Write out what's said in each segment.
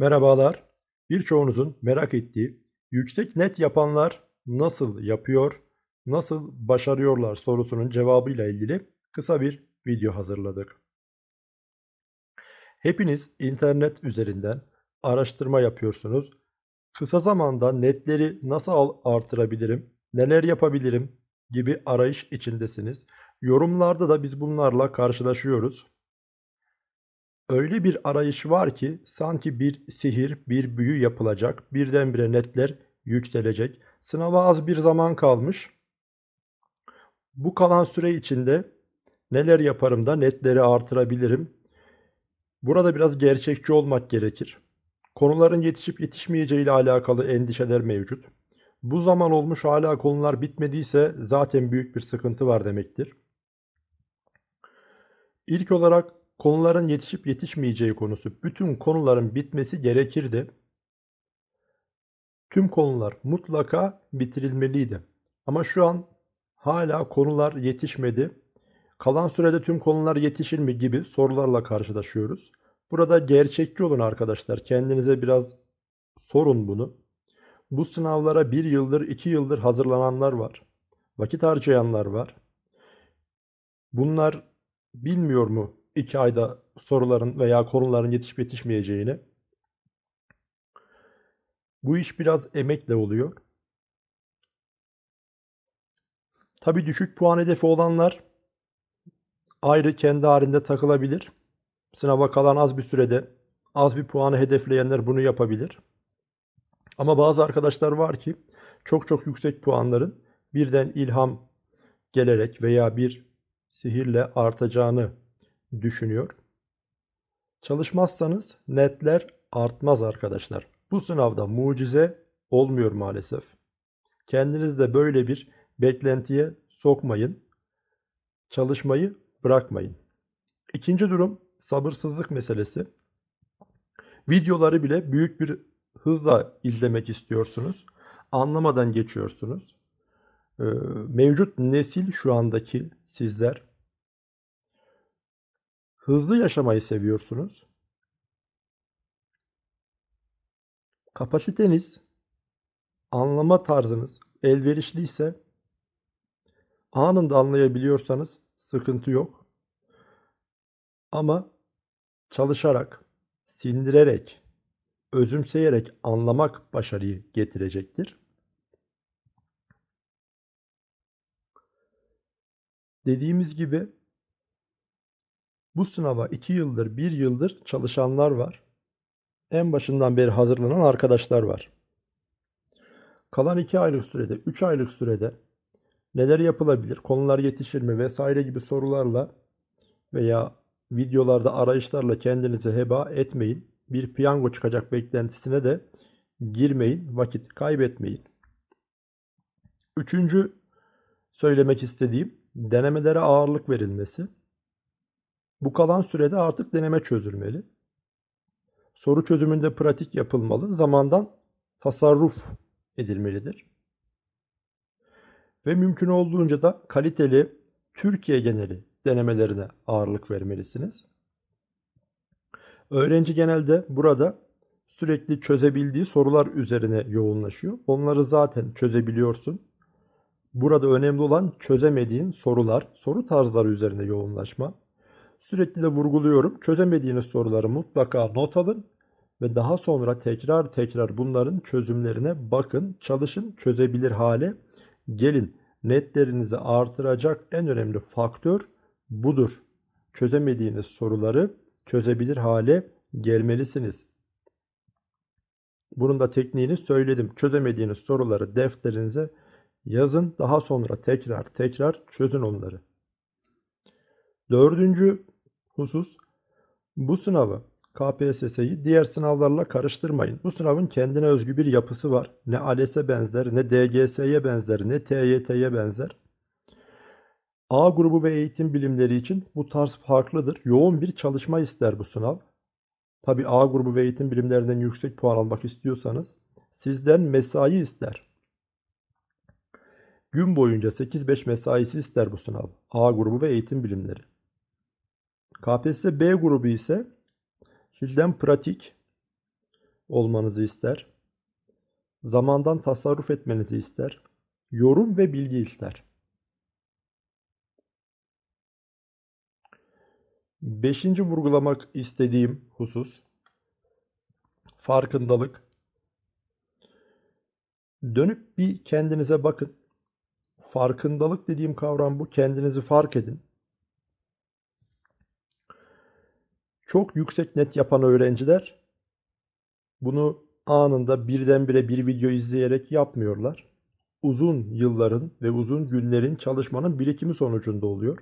Merhabalar. Birçoğunuzun merak ettiği yüksek net yapanlar nasıl yapıyor, nasıl başarıyorlar sorusunun cevabıyla ilgili kısa bir video hazırladık. Hepiniz internet üzerinden araştırma yapıyorsunuz. Kısa zamanda netleri nasıl artırabilirim, neler yapabilirim gibi arayış içindesiniz. Yorumlarda da biz bunlarla karşılaşıyoruz. Öyle bir arayış var ki sanki bir sihir, bir büyü yapılacak. Birdenbire netler yükselecek. Sınava az bir zaman kalmış. Bu kalan süre içinde neler yaparım da netleri artırabilirim? Burada biraz gerçekçi olmak gerekir. Konuların yetişip yetişmeyeceği ile alakalı endişeler mevcut. Bu zaman olmuş hala konular bitmediyse zaten büyük bir sıkıntı var demektir. İlk olarak konuların yetişip yetişmeyeceği konusu. Bütün konuların bitmesi gerekirdi. Tüm konular mutlaka bitirilmeliydi. Ama şu an hala konular yetişmedi. Kalan sürede tüm konular yetişir mi gibi sorularla karşılaşıyoruz. Burada gerçekçi olun arkadaşlar. Kendinize biraz sorun bunu. Bu sınavlara bir yıldır, iki yıldır hazırlananlar var. Vakit harcayanlar var. Bunlar bilmiyor mu iki ayda soruların veya konuların yetişip yetişmeyeceğini? Bu iş biraz emekle oluyor. Tabii düşük puan hedefi olanlar ayrı kendi halinde takılabilir. Sınava kalan az bir sürede az bir puanı hedefleyenler bunu yapabilir. Ama bazı arkadaşlar var ki çok çok yüksek puanların birden ilham gelerek veya bir sihirle artacağını düşünüyor. Çalışmazsanız netler artmaz arkadaşlar. Bu sınavda mucize olmuyor maalesef. Kendiniz de böyle bir beklentiye sokmayın. Çalışmayı bırakmayın. İkinci durum sabırsızlık meselesi. Videoları bile büyük bir hızla izlemek istiyorsunuz. Anlamadan geçiyorsunuz. Ee, mevcut nesil şu andaki sizler hızlı yaşamayı seviyorsunuz. Kapasiteniz, anlama tarzınız elverişliyse anında anlayabiliyorsanız sıkıntı yok. Ama çalışarak, sindirerek, özümseyerek anlamak başarıyı getirecektir. Dediğimiz gibi bu sınava 2 yıldır, 1 yıldır çalışanlar var. En başından beri hazırlanan arkadaşlar var. Kalan 2 aylık sürede, 3 aylık sürede neler yapılabilir, konular yetişir mi vesaire gibi sorularla veya videolarda arayışlarla kendinizi heba etmeyin. Bir piyango çıkacak beklentisine de girmeyin, vakit kaybetmeyin. Üçüncü söylemek istediğim denemelere ağırlık verilmesi. Bu kalan sürede artık deneme çözülmeli. Soru çözümünde pratik yapılmalı. Zamandan tasarruf edilmelidir. Ve mümkün olduğunca da kaliteli Türkiye geneli denemelerine ağırlık vermelisiniz. Öğrenci genelde burada sürekli çözebildiği sorular üzerine yoğunlaşıyor. Onları zaten çözebiliyorsun. Burada önemli olan çözemediğin sorular, soru tarzları üzerine yoğunlaşma. Sürekli de vurguluyorum. Çözemediğiniz soruları mutlaka not alın ve daha sonra tekrar tekrar bunların çözümlerine bakın, çalışın, çözebilir hale gelin. Netlerinizi artıracak en önemli faktör budur. Çözemediğiniz soruları çözebilir hale gelmelisiniz. Bunun da tekniğini söyledim. Çözemediğiniz soruları defterinize yazın. Daha sonra tekrar tekrar çözün onları. Dördüncü husus bu sınavı KPSS'yi diğer sınavlarla karıştırmayın. Bu sınavın kendine özgü bir yapısı var. Ne ALES'e benzer, ne DGS'ye benzer, ne TYT'ye benzer. A grubu ve eğitim bilimleri için bu tarz farklıdır. Yoğun bir çalışma ister bu sınav. Tabi A grubu ve eğitim bilimlerinden yüksek puan almak istiyorsanız sizden mesai ister. Gün boyunca 8-5 mesaisi ister bu sınav. A grubu ve eğitim bilimleri. KPSS B grubu ise sizden pratik, olmanızı ister. Zamandan tasarruf etmenizi ister. Yorum ve bilgi ister. Beşinci vurgulamak istediğim husus farkındalık. Dönüp bir kendinize bakın. Farkındalık dediğim kavram bu. Kendinizi fark edin. Çok yüksek net yapan öğrenciler bunu anında birdenbire bir video izleyerek yapmıyorlar. Uzun yılların ve uzun günlerin çalışmanın birikimi sonucunda oluyor.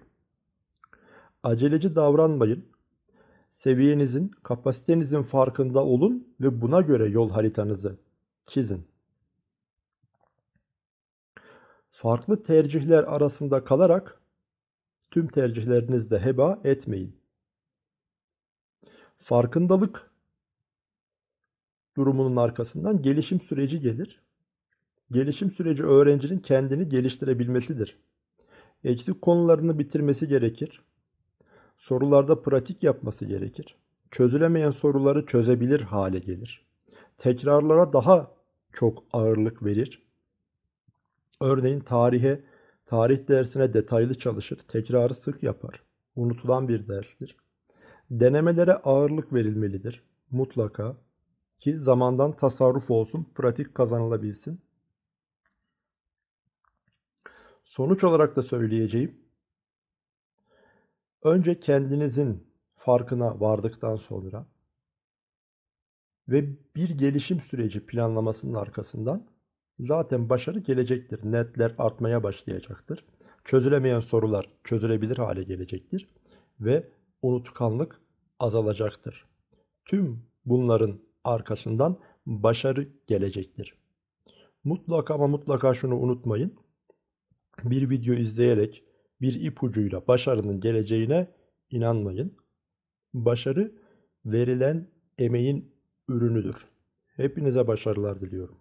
Aceleci davranmayın. Seviyenizin, kapasitenizin farkında olun ve buna göre yol haritanızı çizin. Farklı tercihler arasında kalarak tüm tercihlerinizi de heba etmeyin. Farkındalık durumunun arkasından gelişim süreci gelir. Gelişim süreci öğrencinin kendini geliştirebilmesidir. Eksik konularını bitirmesi gerekir. Sorularda pratik yapması gerekir. Çözülemeyen soruları çözebilir hale gelir. Tekrarlara daha çok ağırlık verir. Örneğin tarihe, tarih dersine detaylı çalışır, tekrarı sık yapar. Unutulan bir derstir. Denemelere ağırlık verilmelidir. Mutlaka ki zamandan tasarruf olsun, pratik kazanılabilsin. Sonuç olarak da söyleyeceğim. Önce kendinizin farkına vardıktan sonra ve bir gelişim süreci planlamasının arkasından zaten başarı gelecektir. Netler artmaya başlayacaktır. Çözülemeyen sorular çözülebilir hale gelecektir ve unutkanlık azalacaktır. Tüm bunların arkasından başarı gelecektir. Mutlaka ama mutlaka şunu unutmayın. Bir video izleyerek bir ipucuyla başarının geleceğine inanmayın. Başarı verilen emeğin ürünüdür. Hepinize başarılar diliyorum.